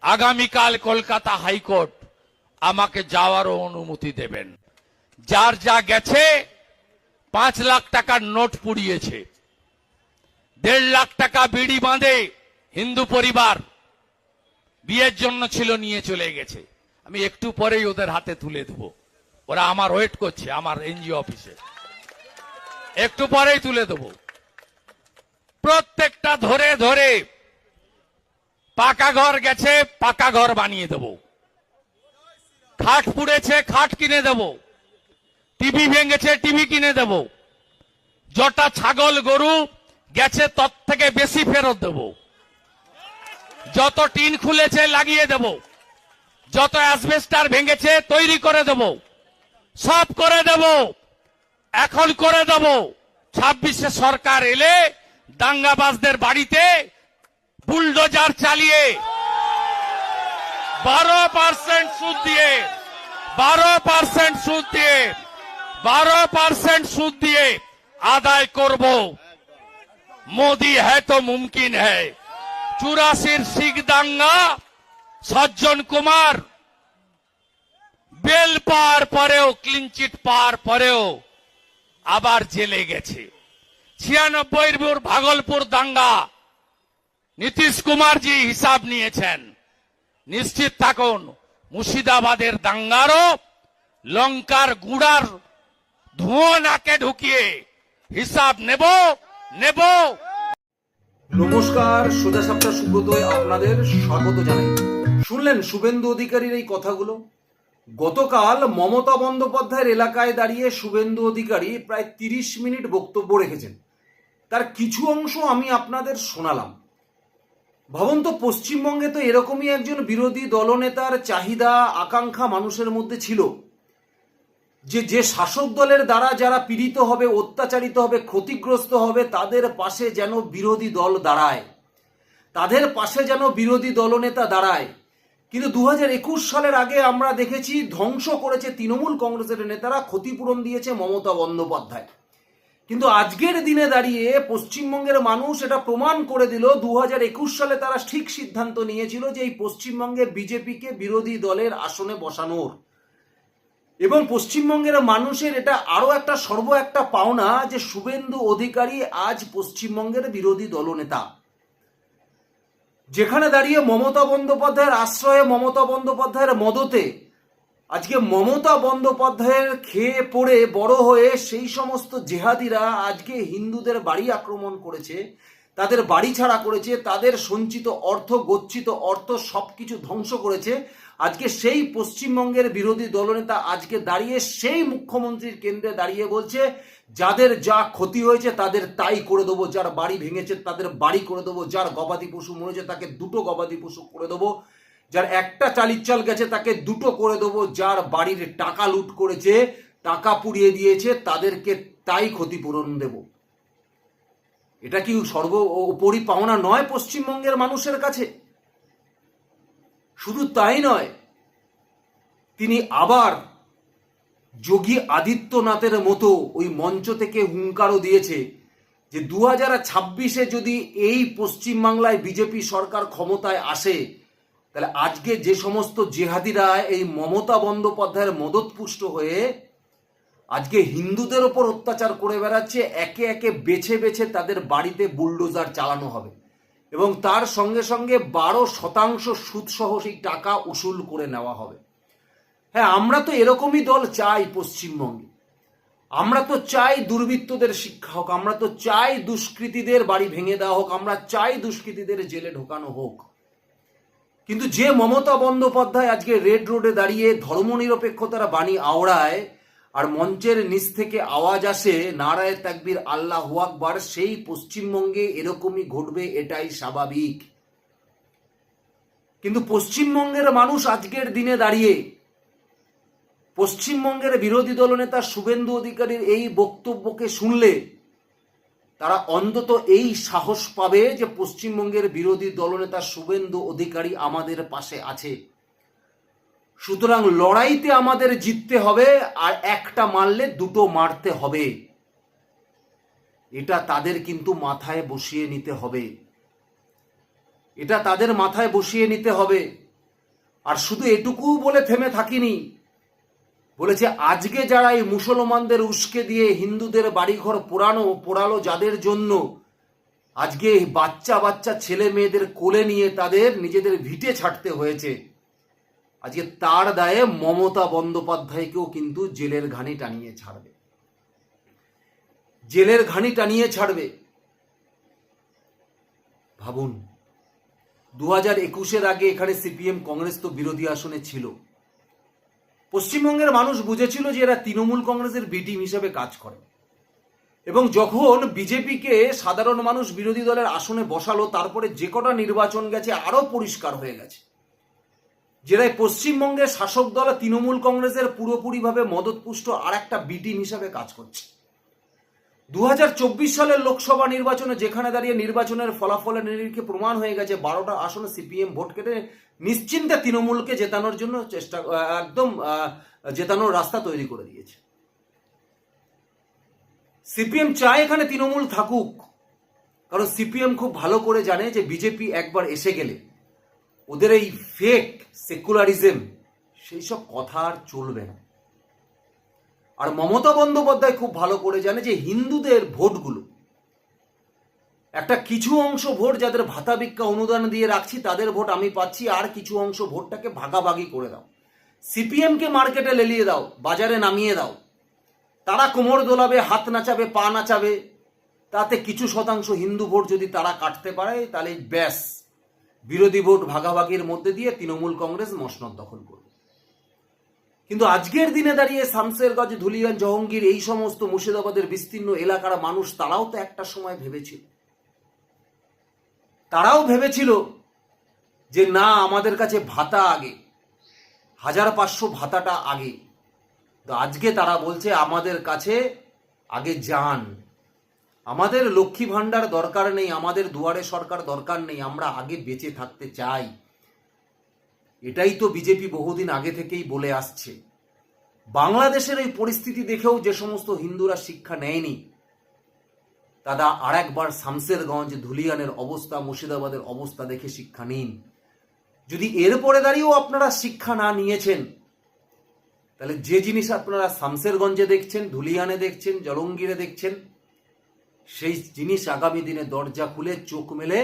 আগামীকাল কলকাতা হাইকোর্ট আমাকে যাওয়ারও অনুমতি দেবেন। যার যা গেছে, পাঁচ লাখ টাকার নোট পুড়িয়েছে। দেড় লাখ টাকা বিড়ি বাঁধে হিন্দু পরিবার। বিয়ের জন্য ছিল, নিয়ে চলে গেছে। আমি একটু পরেই ওদের হাতে তুলে দেবো। ওরা আমার ওয়েট করছে, আমার এনজিও অফিসে। একটু পরেই তুলে দেবো। প্রত্যেকটা ধরে ধরে পাকা ঘর গেছে, পাকা ঘর বানিয়ে দেব। খাট পুড়েছে, খাট কিনে দেব। টিভি ভেঙেছে, টিভি কিনে দেব। জটা ছাগল, গরু গেছে তর থেকে বেশি ফেরত দেব। যত টিন খুলেছে, লাগিয়ে দেব। যত অ্যাসবেস্টার ভেঙেছে, তৈরি করে দেব। সব করে দেব। এখন করে দেব। ছাব্বিশে সরকার এলে দাঙ্গাবাজদের বাড়িতে বুলডোজার চালিয়ে বারো পার্সেন্ট সুদ দিয়ে, বারো পার্সেন্ট সুদ দিয়ে, বারো পার্সেন্ট সুদ দিয়ে আদায় করব। মোদি হ্যাঁ তো মুমকিন হ্যাঁ চুরাশির শিখ দাঙ্গা সজ্জন কুমার, বেল পার পরেও ক্লিনচিট পার পরেও আবার জেলে গেছে। ছিয়ানব্বই ভাগলপুর দাঙ্গা নীতিশ কুমারজি হিসাব নিয়েছেন। নিশ্চিত থাকুন, মুর্শিদাবাদের দাঙ্গারও লঙ্কার গুড়ার ধোঁয়া নাকে ঢুকিয়ে হিসাব নেব নেব। নমস্কার, সোজা সাপটা সুব্রতয় আপনাদের স্বাগত জানাই। শুনলেন শুভেন্দু অধিকারীর এই কথাগুলো? গতকাল মমতা বন্দ্যোপাধ্যায়ের এলাকায় দাঁড়িয়ে শুভেন্দু অধিকারী প্রায় তিরিশ মিনিট বক্তব্য রেখেছেন। তার কিছু অংশ আমি আপনাদের শোনালাম। ভাবুন তো, পশ্চিমবঙ্গে তো এরকমই একজন বিরোধী দলনেতার চাহিদা, আকাঙ্ক্ষা মানুষের মধ্যে ছিল। যে যে শাসক দলের দ্বারা যারা পীড়িত হবে, অত্যাচারিত হবে, ক্ষতিগ্রস্ত হবে, তাদের পাশে যেন বিরোধী দল দাঁড়ায়। তাদের পাশে যেন বিরোধী দলনেতা দাঁড়ায়। কিন্তু দু হাজার একুশ সালের আগে আমরা দেখেছি, ধ্বংস করেছে তৃণমূল কংগ্রেসের নেতারা, ক্ষতিপূরণ দিয়েছে মমতা বন্দ্যোপাধ্যায়। কিন্তু আজকের দিনে দাঁড়িয়ে পশ্চিমবঙ্গের মানুষ এটা প্রমাণ করে দিল দু হাজার একুশ সালে তারা ঠিক সিদ্ধান্ত নিয়েছিল যে এই পশ্চিমবঙ্গে বিজেপিকে বিরোধী দলের আসনে বসানোর। এবং পশ্চিমবঙ্গের মানুষের এটা আরও একটা সর্ব একটা পাওনা যে শুভেন্দু অধিকারী আজ পশ্চিমবঙ্গের বিরোধী দলনেতা। যেখানে দাঁড়িয়ে মমতা বন্দ্যোপাধ্যায়ের আশ্রয়ে মমতা বন্দ্যোপাধ্যায়ের মদতে আজকে মমতা বন্দ্যোপাধ্যায়ের খেয়ে পড়ে বড় হয়ে সেই সমস্ত জেহাদিরা আজকে হিন্দুদের বাড়ি আক্রমণ করেছে, তাদের বাড়ি ছাড়া করেছে, তাদের সঞ্চিত অর্থ, গচ্ছিত অর্থ সবকিছু ধ্বংস করেছে। আজকে সেই পশ্চিমবঙ্গের বিরোধী দলনেতা আজকে দাঁড়িয়ে সেই মুখ্যমন্ত্রীর কেন্দ্রে দাঁড়িয়ে বলছে, যাদের যা ক্ষতি হয়েছে তাদের তাই করে দেবো, যার বাড়ি ভেঙেছে তাদের বাড়ি করে দেবো, যার গবাদি পশু মরেছে তাকে দুটো গবাদি পশু করে দেবো। যার একটা চালির চাল গেছে, তাকে দুটো করে দেবো। যার বাড়ির টাকা লুট করেছে, টাকা পুড়িয়ে দিয়েছে, তাদেরকে তাই ক্ষতিপূরণ দেব। এটা কি সর্ব উপরি পাওনা নয় পশ্চিমবঙ্গের মানুষের কাছে? শুধু তাই নয়, তিনি আবার যোগী আদিত্যনাথের মতো ওই মঞ্চ থেকে হুঙ্কারও দিয়েছে যে দু হাজার ছাব্বিশে যদি এই পশ্চিমবাংলায় বিজেপি সরকার ক্ষমতায় আসে তাহলে আজকে যে সমস্ত জেহাদিরা এই মমতা বন্দ্যোপাধ্যায়ের মদতপুষ্ট হয়ে আজকে হিন্দুদের ওপর অত্যাচার করে বেড়াচ্ছে, একে একে বেছে বেছে তাদের বাড়িতে বুলডোজার চালানো হবে। এবং তার সঙ্গে সঙ্গে বারো শতাংশ সুদসহ সেই টাকা উসুল করে নেওয়া হবে। হ্যাঁ আমরা তো এরকমই দল চাই পশ্চিমবঙ্গে। আমরা তো চাই দুর্বৃত্তদের শিক্ষা হোক, আমরা তো চাই দুষ্কৃতীদের বাড়ি ভেঙে দেওয়া হোক, আমরা চাই দুষ্কৃতীদের জেলে ঢোকানো হোক। কিন্তু যে মমতা বন্দ্যোপাধ্যায় আজকে রেড রোডে দাঁড়িয়ে ধর্মনিরপেক্ষতার বাণী আওড়ায় আর মঞ্চের নিচ থেকে আওয়াজ আসে, নারায় তাকবির আল্লাহ আকবার, সেই পশ্চিমবঙ্গে এরকমই ঘটবে এটাই স্বাভাবিক। কিন্তু পশ্চিমবঙ্গের মানুষ আজকের দিনে দাঁড়িয়ে, পশ্চিমবঙ্গের বিরোধী দলনেতা শুভেন্দু অধিকারীর এই বক্তব্যকে শুনলে তারা অন্তত এই সাহস পাবে যে পশ্চিমবঙ্গের বিরোধী দলনেতা শুভেন্দু অধিকারী আমাদের পাশে আছে। সুতরাং লড়াইতে আমাদের জিততে হবে আর একটা মারলে দুটো মারতে হবে। এটা তাদের কিন্তু মাথায় বসিয়ে নিতে হবে। এটা তাদের মাথায় বসিয়ে নিতে হবে। আর শুধু এটুকু বলে থেমে থাকিনি বলেছে, আজকে যারা এই মুসলমানদের উস্কে দিয়ে হিন্দুদের বাড়িঘর পোড়ানো পোড়ালো যাদের জন্য আজকে বাচ্চা বাচ্চা ছেলে মেয়েদের কোলে নিয়ে তাদের নিজেদের ভিটে ছাড়তে হয়েছে, আজকে তার দায়ে মমতা বন্দ্যোপাধ্যায়কেও কিন্তু জেলের ঘানি টানিয়ে ছাড়বে। জেলের ঘানি টানিয়ে ছাড়বে। ভাবুন, দু হাজার একুশের আগে এখানে সিপিএম, কংগ্রেস তো বিরোধী আসনে ছিল। পশ্চিমবঙ্গের মানুষ বুঝেছিল যে এরা তৃণমূল কংগ্রেসের বিটিম হিসেবে কাজ করে। এবং যখন বিজেপিকে সাধারণ মানুষ বিরোধী দলের আসনে বসালো, তারপরে যে কটা নির্বাচন গেছে আরও পরিষ্কার হয়ে গেছে। যেটাই পশ্চিমবঙ্গের শাসক দল তৃণমূল কংগ্রেসের পুরোপুরিভাবে মদতপুষ্ট আর একটা বিটিম হিসাবে কাজ করছে। দু হাজার চব্বিশ সালের লোকসভা নির্বাচনে যেখানে দাঁড়িয়ে নির্বাচনের ফলাফলের নিরিখে প্রমাণ হয়ে গেছে, বারোটা আসনে সিপিএম ভোট কেটে নিশ্চিন্তে তৃণমূলকে জেতানোর জন্য চেষ্টা একদম জেতানোর রাস্তা তৈরি করে দিয়েছে। সিপিএম চায় এখানে তৃণমূল থাকুক। কারণ সিপিএম খুব ভালো করে জানে যে বিজেপি একবার এসে গেলে ওদের এই ফেক সেকুলারিজম সেই সব কথা আর চলবে না। আর মমতা বন্দ্যোপাধ্যায় খুব ভালো করে জানে যে হিন্দুদের ভোটগুলো। একটা কিছু অংশ ভোট যাদের ভাতা ভিক্ষা অনুদান দিয়ে রাখছি, তাদের ভোট আমি পাচ্ছি, আর কিছু অংশ ভোটটাকে ভাগাভাগি করে দাও। সিপিএমকে মার্কেটে লেলিয়ে দাও, বাজারে নামিয়ে দাও। তারা কোমর দোলাবে, হাত নাচাবে, পা নাচাবে, তাতে কিছু শতাংশ হিন্দু ভোট যদি তারা কাটতে পারে, তাহলে ব্যাস। বিরোধী ভোট ভাগাভাগির মধ্যে দিয়ে তৃণমূল কংগ্রেস মসনদ দখল করবে। কিন্তু আজকের দিনে দাঁড়িয়ে শামসেরগঞ্জ ধুলিয়ান জহঙ্গীর এই সমস্ত মুর্শিদাবাদের বিস্তীর্ণ এলাকার মানুষ, তারাও তো একটা সময় ভেবেছিল। তারাও ভেবেছিল যে না, আমাদের কাছে ভাতা আগে, হাজার পাঁচশো ভাতাটা আগে। তো আজকে তারা বলছে, আমাদের কাছে আগে যান। আমাদের লক্ষ্মী ভাণ্ডার দরকার নেই, আমাদের দুয়ারে সরকার দরকার নেই, আমরা আগে বেঁচে থাকতে চাই। এটাই তো বিজেপি বহুদিন আগে থেকেই বলে আসছে। বাংলাদেশের এই পরিস্থিতি দেখেও যে সমস্ত হিন্দুরা শিক্ষা নেয়নি তারা আর একবার শামসেরগঞ্জ ধুলিয়ানের অবস্থা, মুর্শিদাবাদের অবস্থা দেখে শিক্ষা নিন। যদি এরপরে দাঁড়িয়েও আপনারা শিক্ষা না নিয়েছেন, তাহলে যে জিনিস আপনারা শামসেরগঞ্জে দেখছেন, ধুলিয়ানে দেখছেন, জলঙ্গিরে দেখছেন, সেই জিনিস আগামী দিনে দরজা খুলে চোখ মেলে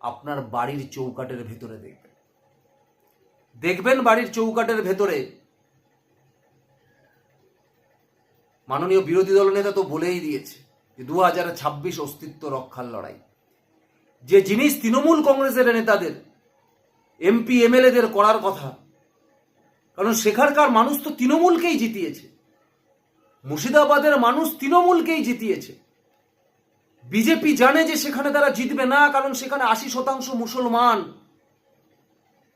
আপনার বাড়ির চৌকাটের ভেতরে দেখবেন। দেখবেন বাড়ির চৌকাটের ভেতরে। মাননীয় বিরোধী দল নেতা তো বলেই দিয়েছে যে দু হাজার ছাব্বিশ অস্তিত্ব রক্ষার লড়াই। যে জিনিস তৃণমূল কংগ্রেসের নেতাদের, এমপি, এমএলএদের করার কথা, কারণ সেখানকার মানুষ তো তৃণমূলকেই জিতিয়েছে। মুর্শিদাবাদের মানুষ তৃণমূলকেই জিতিয়েছে। বিজেপি জানে যে সেখানে তারা জিতবে না, কারণ সেখানে আশি শতাংশ মুসলমান।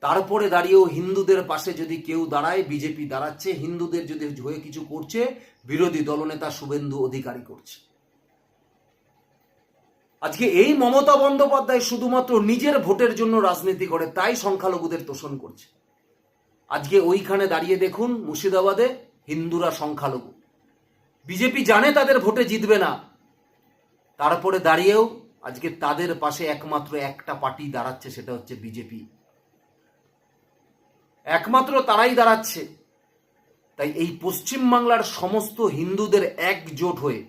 তারপরে দাঁড়িয়েও হিন্দুদের পাশে যদি কেউ দাঁড়ায়, বিজেপি দাঁড়াচ্ছে, হিন্দুদের যদি হয়ে কিছু করছে, বিরোধী দলনেতা শুভেন্দু অধিকারী করছে। আজকে এই মমতা বন্দ্যোপাধ্যায় শুধুমাত্র নিজের ভোটের জন্য রাজনীতি করে, তাই সংখ্যালঘুদের তোষণ করছে। আজকে ওইখানে দাঁড়িয়ে দেখুন, মুর্শিদাবাদে হিন্দুরা সংখ্যালঘু। বিজেপি জানে তাদের ভোটে জিতবে না। তারপরে দাঁড়িয়েও আজকে তাদের পাশে একমাত্র একটা পার্টি দাঁড়াচ্ছে, সেটা হচ্ছে বিজেপি। একমাত্র তারাই দাঁড়াচ্ছে। তাই এই পশ্চিমবাংলার সমস্ত হিন্দুদের একজোট হয়ে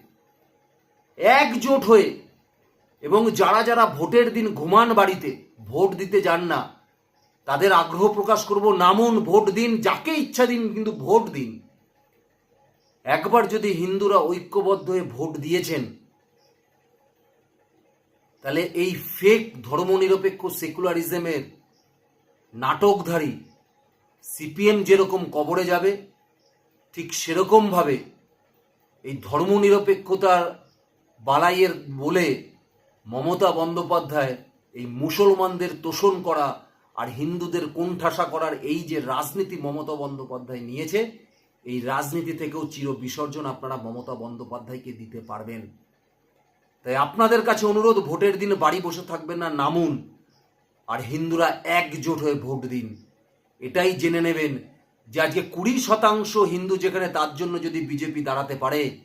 একজোট হয়ে এবং যারা যারা ভোটের দিন ঘুমান বাড়িতে ভোট দিতে যান না, তাদের আগ্রহ প্রকাশ করব নামুন ভোট দিন, যাকে ইচ্ছা দিন কিন্তু ভোট দিন। একবার যদি হিন্দুরা ঐক্যবদ্ধ হয়ে ভোট দিয়েছেন, তাহলে এই ফেক ধর্মনিরপেক্ষ সেকুলারিজমের নাটকধারী সিপিএম যেরকম কবরে যাবে, ঠিক সেরকমভাবে এই ধর্মনিরপেক্ষতার বালাইয়ের বলে মমতা বন্দ্যোপাধ্যায় এই মুসলমানদের তোষণ করা আর হিন্দুদের কোণঠাসা করার এই যে রাজনীতি মমতা বন্দ্যোপাধ্যায় নিয়েছে, এই রাজনীতি থেকেও চির বিসর্জন আপনারা মমতা বন্দ্যোপাধ্যায়কে দিতে পারবেন। তাই আপনাদের কাছে অনুরোধ, ভোটের দিন বাড়ি বসে থাকবেন না, নামুন। আর হিন্দুরা একজোট হয়ে ভোট দিন। এটাই জেনে নেবেন যে আজকে কুড়ি শতাংশ হিন্দু যেখানে তার জন্য যদি বিজেপি দাঁড়াতে পারে,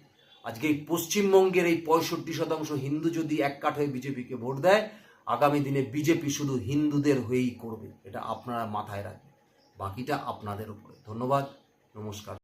আজকে এই পশ্চিমবঙ্গের এই পঁয়ষট্টি শতাংশ হিন্দু যদি এক কাঠ হয়ে বিজেপিকে ভোট দেয়, আগামী দিনে বিজেপি শুধু হিন্দুদের হয়েই করবে। এটা আপনারা মাথায় রাখবেন। বাকিটা আপনাদের উপরে। ধন্যবাদ। নমস্কার।